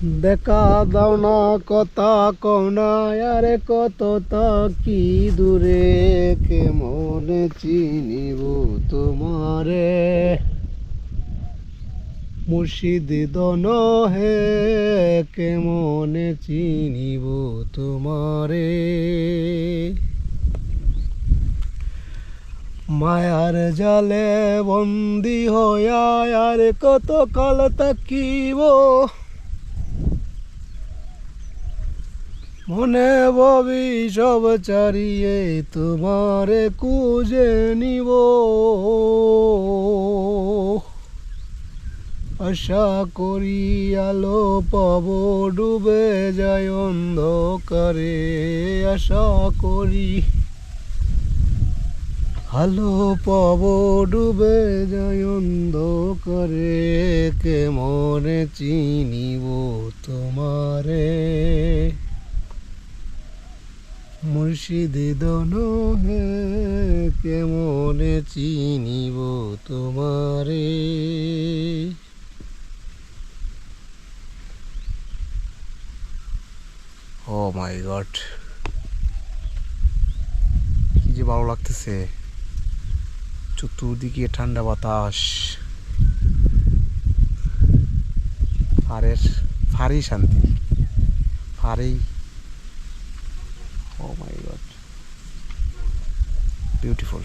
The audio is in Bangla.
দেখা দাও না কথা কও না, আরে কত কি দূরে কেমন চিনিব তোমারে? মুর্শিদ দন হে কেমন চিনিব তোমারে? মায়ার জালে বন্দি হইয়া, আর কত কাল তাকিব? মনে ববি সব চারিয়ে তোমারে কুজে নিব। আশা করি আলো পাব, ডুবে যায় অন্ধকারে। আশা করি আলো পাব, ডুবে যায় অন্ধকারে। কে মনে চিনিব তোমারে? মুর্শিদ হে, কেমনে চিনিব তোমারে? Oh my God. কি যে ভালো লাগতেছে। চতুর্দিকে ঠান্ডা বাতাস। ফারের ফারেই শান্তি। ফারেই ও মাই গড বিউটিফুল